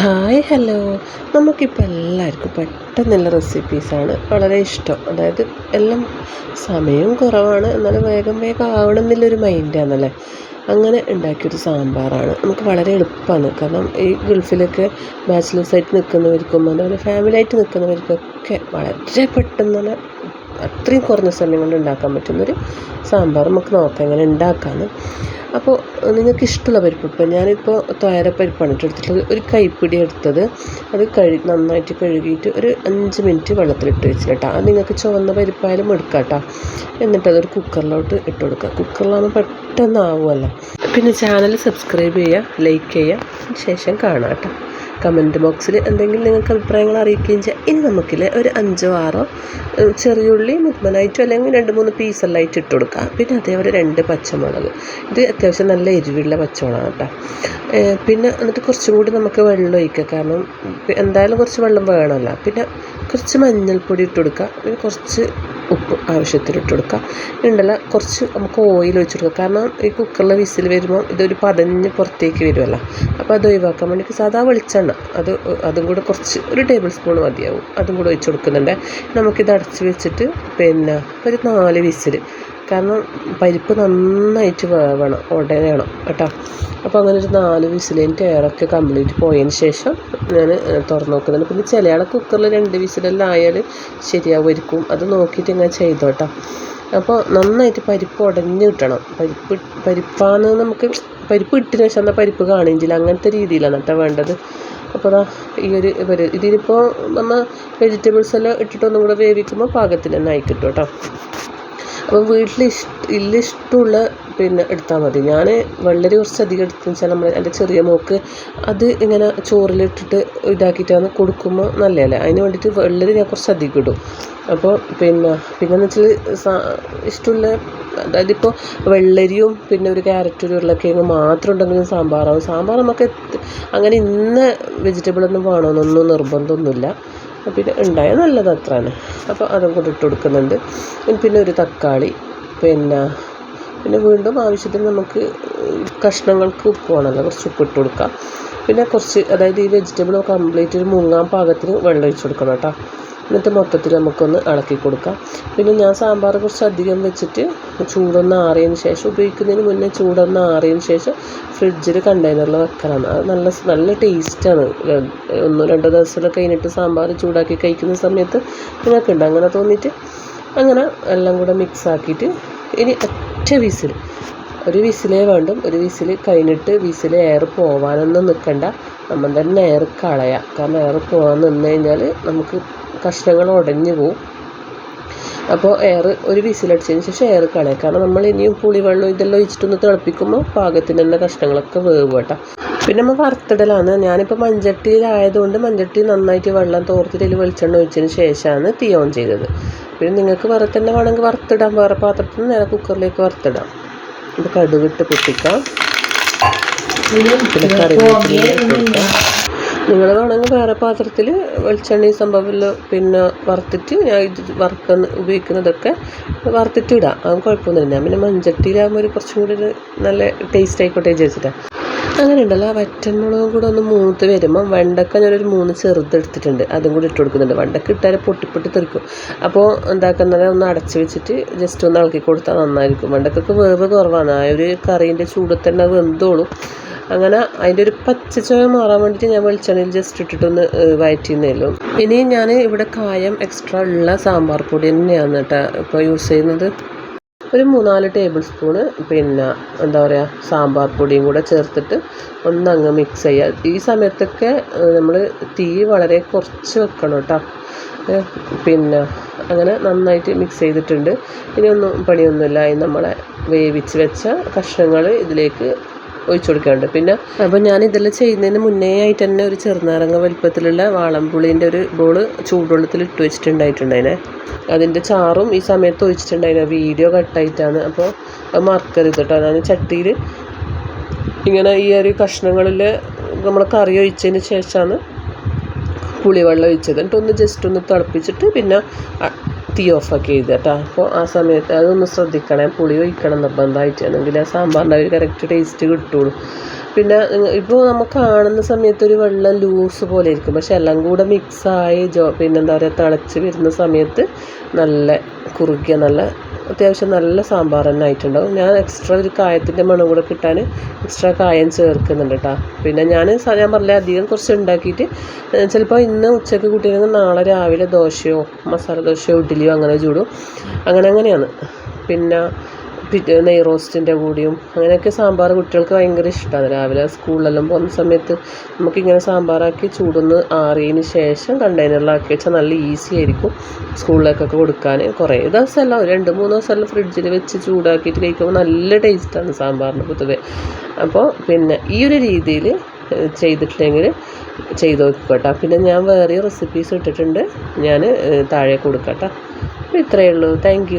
Hi hello നമുക്കിപ്പോൾ എല്ലാവർക്കും പെട്ടെന്നുള്ള റെസിപ്പീസാണ് വളരെ ഇഷ്ടം. അതായത് എല്ലാം സമയവും കുറവാണ് എന്നാലും വേഗം വേഗം ആവണം എന്നുള്ളൊരു മൈൻഡാണല്ലേ അങ്ങനെ ഉണ്ടാക്കിയൊരു സാമ്പാറാണ്. നമുക്ക് വളരെ എളുപ്പമാണ് കാരണം ഈ ഗൾഫിലൊക്കെ ബാച്ചിലേഴ്സായിട്ട് നിൽക്കുന്നവർക്കും അതുപോലെ ഫാമിലി ആയിട്ട് നിൽക്കുന്നവർക്കൊക്കെ വളരെ പെട്ടെന്ന് തന്നെ അത്രയും കുറഞ്ഞ സമയം കൊണ്ട് ഉണ്ടാക്കാൻ പറ്റുന്നൊരു സാമ്പാർ നമുക്ക് നോക്കാം എങ്ങനെ ഉണ്ടാക്കാമെന്ന് അപ്പോൾ നിങ്ങൾക്ക് ഇഷ്ടമുള്ള പരിപ്പ് ഞാനിപ്പോൾ തോരപ്പരിപ്പാണ് പരിപ്പാണ് എടുത്തിട്ടുള്ളത് ഒരു കൈപ്പിടി എടുത്തത്. അത് കഴു നന്നായിട്ട് കഴുകിയിട്ട് ഒരു അഞ്ച് മിനിറ്റ് വെള്ളത്തിലിട്ട് വെച്ചു കേട്ടോ. അത് നിങ്ങൾക്ക് ചുവന്ന പരിപ്പായാലും എടുക്കാം കേട്ടോ. എന്നിട്ട് അതൊരു കുക്കറിലോട്ട് ഇട്ട് കൊടുക്കുക. കുക്കറിലാകുമ്പോൾ പെട്ടെന്ന് ആവുമല്ലോ പിന്നെ ചാനൽ സബ്സ്ക്രൈബ് ചെയ്യുക ലൈക്ക് ചെയ്യുക. ശേഷം കാണാം കേട്ടോ. കമന്റ് ബോക്സിൽ എന്തെങ്കിലും നിങ്ങൾക്ക് അഭിപ്രായങ്ങൾ അറിയിക്കുകയും ചെയ്യാം. ഇനി നമുക്കിൽ ഒരു അഞ്ചോ ആറോ ചെറിയ ചെറിയുള്ളി മുദ്മനായിട്ടോ അല്ലെങ്കിൽ രണ്ട് മൂന്ന് പീസെല്ലായിട്ട് ഇട്ട് കൊടുക്കാം. പിന്നെ അതേപോലെ രണ്ട് പച്ചമുളക്. ഇത് അത്യാവശ്യം നല്ല എരിവുള്ള പച്ചമുളകാണ് കേട്ടോ. പിന്നെ എന്നിട്ട് കുറച്ചും കൂടി നമുക്ക് വെള്ളം ഒഴിക്കുക കാരണം എന്തായാലും കുറച്ച് വെള്ളം വേണമല്ലോ. പിന്നെ കുറച്ച് മഞ്ഞൾപ്പൊടി ഇട്ട് കൊടുക്കുക പിന്നെ കുറച്ച് ഉപ്പ് ആവശ്യത്തിന് ഇട്ട് കൊടുക്കുക. ഉണ്ടല്ലോ കുറച്ച് നമുക്ക് ഓയിൽ ഒഴിച്ച് കൊടുക്കുക. കാരണം ഈ കുക്കറിലെ വിസിൽ വരുമ്പോൾ ഇതൊരു പതഞ്ഞ് പുറത്തേക്ക് വരുമല്ലോ അപ്പോൾ അത് ഒഴിവാക്കാൻ വേണ്ടിയിട്ട് സാധാ വെളിച്ചെണ്ണ. അത് അതും കൂടെ കുറച്ച് ഒരു ടേബിൾ സ്പൂൺ മതിയാവും. അതും കൂടെ ഒഴിച്ച് കൊടുക്കുന്നുണ്ട്. നമുക്കിത് അടച്ച് വെച്ചിട്ട് പിന്നെ ഒരു നാല് വിസിൽ കാരണം പരിപ്പ് നന്നായിട്ട് വേവണം ഉടയണം കേട്ടോ. അപ്പോൾ അങ്ങനെ ഒരു നാല് വിസിലിന്റെ എയറൊക്കെ കംപ്ലീറ്റ് പോയതിന് ശേഷം ഞാൻ തുറന്ന് നോക്കുന്നുണ്ട് പിന്നെ ചില ആളെ കുക്കറിൽ രണ്ട് വിസിലെല്ലാം ആയാൽ ശരിയാവുമായിരിക്കും. അത് നോക്കിയിട്ട് ഇങ്ങനെ ചെയ്തോട്ടോ അപ്പോൾ നന്നായിട്ട് പരിപ്പ് ഉടഞ്ഞ് കിട്ടണം. പരിപ്പ് പരിപ്പാന്ന് നമുക്ക് പരിപ്പ് ഇട്ടിന് ശേഷം എന്നാൽ പരിപ്പ് കാണുകയും അങ്ങനത്തെ രീതിയിലാണ് കേട്ടോ വേണ്ടത്. അപ്പോൾ ഈ ഒരു പരി നമ്മൾ വെജിറ്റബിൾസ് എല്ലാം ഇട്ടിട്ട് ഒന്നും കൂടെ വേവിക്കുമ്പോൾ പാകത്തിന് തന്നെ ആയിക്കിട്ടും കേട്ടോ അപ്പോൾ വീട്ടിൽ ഇഷ്ട ഇല്ല ഇഷ്ടമുള്ള പിന്നെ എടുത്താൽ മതി. ഞാൻ വെള്ളരി കുറച്ച് അധികം എടുത്തെന്ന് വെച്ചാൽ നമ്മൾ എന്റെ ചെറിയ മോക്ക് അത് ഇങ്ങനെ ചോറിലിട്ടിട്ട് ഇതാക്കിയിട്ടാണ് കൊടുക്കുമ്പോൾ നല്ലതല്ലേ? അതിന് വേണ്ടിയിട്ട് വെള്ളരി ഞാൻ കുറച്ച് അധികം ഇടും. അപ്പോൾ പിന്നെ പിന്നെന്ന് വെച്ചാൽ ഇഷ്ടമുള്ള അതായത് ഇപ്പോൾ വെള്ളരിയും പിന്നെ ഒരു ക്യാരറ്റ് ഒരു ഉരുളക്കിഴങ്ങ് മാത്രം ഉണ്ടെങ്കിലും സാമ്പാറാവും. സാമ്പാർ നമുക്ക് അങ്ങനെ ഇന്ന വെജിറ്റബിളൊന്നും വേണമെന്നൊന്നും നിർബന്ധമൊന്നുമില്ല. പിന്നെ ഉണ്ടായാൽ നല്ലത് അത്രയാണ്. അപ്പോൾ അതും കൂടി ഇട്ട് കൊടുക്കുന്നുണ്ട്. പിന്നെ ഒരു തക്കാളി പിന്നെ പിന്നെ വീണ്ടും ആവശ്യത്തിന് നമുക്ക് കഷ്ണങ്ങൾക്ക് ഉപ്പ് വേണമല്ലോ. കുറച്ച് ഉപ്പ് ഇട്ട് കൊടുക്കാം. പിന്നെ കുറച്ച് അതായത് ഈ വെജിറ്റബിൾ കംപ്ലീറ്റ് ഒരു മുങ്ങാൻ പാകത്തിന് വെള്ളം ഒഴിച്ച് കൊടുക്കണം കേട്ടോ. എന്നിട്ട് മൊത്തത്തിൽ നമുക്കൊന്ന് ഇളക്കി കൊടുക്കാം. പിന്നെ ഞാൻ സാമ്പാർ കുറച്ച് അധികം വെച്ചിട്ട് ചൂടൊന്ന് ആറിയതിന് ശേഷം ഉപയോഗിക്കുന്നതിന് മുന്നേ ചൂടൊന്ന് ആറിയതിന് ശേഷം ഫ്രിഡ്ജിൽ കണ്ടെയ്നറിൽ വെക്കലാണ്. അത് നല്ല നല്ല ടേസ്റ്റാണ്. ഒന്നോ രണ്ടോ ദിവസമൊക്കെ കഴിഞ്ഞിട്ട് സാമ്പാർ ചൂടാക്കി കഴിക്കുന്ന സമയത്ത് നിങ്ങൾക്കുണ്ട്? അങ്ങനെ തോന്നിയിട്ട് അങ്ങനെ എല്ലാം കൂടെ മിക്സ് ആക്കിയിട്ട് ഇനി ഒറ്റ വിസിൽ ഒരു വിസിലേ വേണ്ടും. ഒരു വിസിൽ കഴിഞ്ഞിട്ട് വിസിൽ എയർ പോവാനൊന്നും നിൽക്കണ്ട നമ്മൾ തന്നെ എയർ കളയാം. കാരണം എയർ പോകാൻ നിന്ന് കഴിഞ്ഞാൽ നമുക്ക് കഷ്ണങ്ങൾ ഉടഞ്ഞു പോവും. അപ്പോൾ എയർ ഒരു വിസിലടിച്ചതിന് ശേഷം എയർ കളയാം. കാരണം നമ്മൾ ഇനിയും പുളിവെള്ളം ഇതെല്ലാം ഒഴിച്ചിട്ടൊന്ന് തിളപ്പിക്കുമ്പോൾ പാകത്തിന് തന്നെ കഷ്ണങ്ങളൊക്കെ വേവ് കേട്ടോ പിന്നെ നമ്മൾ വറുത്തിടലാണ്. ഞാനിപ്പോൾ മഞ്ചട്ടിയിലായതുകൊണ്ട് മഞ്ചട്ടി നന്നായിട്ട് വെള്ളം തോർത്തിട്ട് അതിൽ വെളിച്ചെണ്ണ ഒഴിച്ചതിന് ശേഷമാണ് തീ ഓൺ ചെയ്തത്. പിന്നെ നിങ്ങൾക്ക് വേറെ തന്നെ വേണമെങ്കിൽ വറുത്തിടാം. വേറെ പാത്രത്തിൽ നിന്ന് നേരെ കുക്കറിലേക്ക് വറുത്തിടാം. ഇത് കടുകിട്ട് പൊട്ടിക്കാം. പിന്നെ കറിവേപ്പില നിങ്ങൾ വേണമെങ്കിൽ വേറെ പാത്രത്തിൽ വെളിച്ചെണ്ണ ഈ സംഭവമെല്ലാം പിന്നെ വറുത്തിട്ട് ഞാൻ ഇത് വറുക്കുന്ന ഉപയോഗിക്കുന്നതൊക്കെ വറുത്തിട്ട് ഇടാം. അത് കുഴപ്പമൊന്നുമില്ല. ഞാൻ പിന്നെ മൺചട്ടിയിലാകുമ്പോൾ ഒരു കുറച്ചും കൂടി ഒരു നല്ല ടേസ്റ്റ് ആയിക്കോട്ടെ വിചാരിച്ചിട്ടാണ് അങ്ങനെ ഉണ്ടല്ലോ വറ്റൻമുളകും കൂടെ ഒന്ന് മൂത്ത് വരുമ്പം വെണ്ടക്ക ഞാനൊരു മൂന്ന് ചെറുതെടുത്തിട്ടുണ്ട് അതും കൂടി ഇട്ട് കൊടുക്കുന്നുണ്ട്. വെണ്ടക്ക ഇട്ടാൽ പൊട്ടിപ്പൊട്ടി പൊട്ടി തെറിക്കും. അപ്പോൾ എന്താക്കുന്നത് ഒന്ന് അടച്ചു വെച്ചിട്ട് ജസ്റ്റ് ഒന്ന് ഇളക്കി കൊടുത്താൽ നന്നായിരിക്കും. വെണ്ടക്കൊക്കെ വേവ് കുറവാണ്. ആ ഒരു കറീന്റെ ചൂട് തന്നെ വെന്തോളും. അങ്ങനെ അതിന്റെ ഒരു പച്ച ചുവ മാറാൻ വേണ്ടിയിട്ട് ഞാൻ വെളിച്ചെണ്ണയിൽ ജസ്റ്റ് ഇട്ടിട്ടൊന്ന് വയറ്റിന്നേലോ ഇനി ഞാൻ ഇവിടെ കായം എക്സ്ട്രാ ഉള്ള സാമ്പാർ പൊടി തന്നെയാണ് കേട്ടോ ഇപ്പോൾ യൂസ് ചെയ്യുന്നത്. ഒരു മൂന്നാൽ ടേബിൾ സ്പൂണ് പിന്നെ എന്താ പറയുക സാമ്പാർ പൊടിയും കൂടെ ചേർത്തിട്ട് ഒന്നങ്ങ് മിക്സ് ചെയ്യുക ഈ സമയത്തൊക്കെ നമ്മൾ തീ വളരെ കുറച്ച് വെക്കണം കേട്ടോ. പിന്നെ അങ്ങനെ നന്നായിട്ട് മിക്സ് ചെയ്തിട്ടുണ്ട്. ഇനി ഒന്നും പണിയൊന്നുമില്ല നമ്മളെ വേവിച്ച് വെച്ച കഷ്ണങ്ങൾ ഇതിലേക്ക് ഒഴിച്ചു കൊടുക്കാറുണ്ട്. പിന്നെ അപ്പോൾ ഞാൻ ഇതെല്ലാം ചെയ്യുന്നതിന് മുന്നേ ആയിട്ട് തന്നെ ഒരു ചെറുനാരങ്ങ വലിപ്പത്തിലുള്ള വാളംപുളീന്റെ ഒരു ബോൾ ചൂടുവെള്ളത്തിൽ ഇട്ട് വെച്ചിട്ടുണ്ടായിട്ടുണ്ടായിനെ. അതിന്റെ ചാറും ഈ സമയത്ത് ഒഴിച്ചിട്ടുണ്ടായിന്. വീഡിയോ കട്ടായിട്ടാണ്. അപ്പോൾ മറക്കരുത് കേട്ടോ. ഞാൻ ചട്ടിയിൽ ഇങ്ങനെ ഈ ഒരു കഷ്ണങ്ങളിൽ നമ്മൾ കറി ഒഴിച്ചതിന് ശേഷമാണ് പുളിവെള്ളം ഒഴിച്ചത്. എന്നിട്ടൊന്ന് ജസ്റ്റ് ഒന്ന് തിളപ്പിച്ചിട്ട് പിന്നെ തീ ഓഫാക്കി ചെയ്ത് കേട്ടോ അപ്പോൾ ആ സമയത്ത് അതൊന്ന് ശ്രദ്ധിക്കണേ പുളി ഒഴിക്കണം നിർബന്ധമായിട്ട്. അല്ലെങ്കിൽ ആ സാമ്പാറിന്റെ ഒരു കറക്റ്റ് ടേസ്റ്റ് കിട്ടുള്ളൂ. പിന്നെ ഇപ്പോൾ നമുക്ക് കാണുന്ന സമയത്ത് ഒരു വെള്ളം ലൂസ് പോലെ ഇരിക്കും. പക്ഷെ എല്ലാം കൂടെ മിക്സായി ജോ പിന്നെന്താ പറയുക തിളച്ച് വരുന്ന സമയത്ത് നല്ല കുറുകിയ നല്ല അത്യാവശ്യം നല്ല സാമ്പാർ തന്നെ ആയിട്ടുണ്ടാവും. ഞാൻ എക്സ്ട്രാ ഒരു കായത്തിന്റെ മണം കൂടെ കിട്ടാൻ എക്സ്ട്രാ കായം ചേർക്കുന്നുണ്ട് കേട്ടോ പിന്നെ ഞാൻ ഞാൻ പറഞ്ഞില്ല അധികം കുറച്ച് ഉണ്ടാക്കിയിട്ട് ചിലപ്പോൾ ഇന്ന് ഉച്ചയ്ക്ക് കൂട്ടിയില്ലെങ്കിൽ നാളെ രാവിലെ ദോശയോ മസാല ദോശയോ ഇഡ്ഡലിയോ അങ്ങനെ ചൂടും. അങ്ങനെ അങ്ങനെയാണ്. പിന്നെ പിന്നെ നെയ് റോസ്റ്റിന്റെ കൂടിയും അങ്ങനെയൊക്കെ സാമ്പാർ കുട്ടികൾക്ക് ഭയങ്കര ഇഷ്ടമാണ് രാവിലെ സ്കൂളിലെല്ലാം പോകുന്ന സമയത്ത് നമുക്കിങ്ങനെ സാമ്പാറാക്കി ചൂടൊന്ന് ആറിയതിന് ശേഷം കണ്ടെയ്നറിലാക്കി വെച്ചാൽ നല്ല ഈസി ആയിരിക്കും സ്കൂളിലേക്കൊക്കെ കൊടുക്കാൻ. കുറേ ദിവസമല്ല രണ്ട് മൂന്ന് ദിവസമെല്ലാം ഫ്രിഡ്ജിൽ വെച്ച് ചൂടാക്കിയിട്ട് കഴിക്കുമ്പോൾ നല്ല ടേസ്റ്റാണ് സാമ്പാറിന് പൊതുവേ. അപ്പോൾ പിന്നെ ഈ ഒരു രീതിയിൽ ചെയ്തിട്ടില്ലെങ്കിൽ ചെയ്ത് നോക്കിക്കോട്ടെ. പിന്നെ ഞാൻ വേറെ റെസിപ്പീസ് ഇട്ടിട്ടുണ്ട്. ഞാൻ താഴെ കൊടുക്കട്ടെ അപ്പോൾ ഇത്രയേ ഉള്ളൂ. താങ്ക്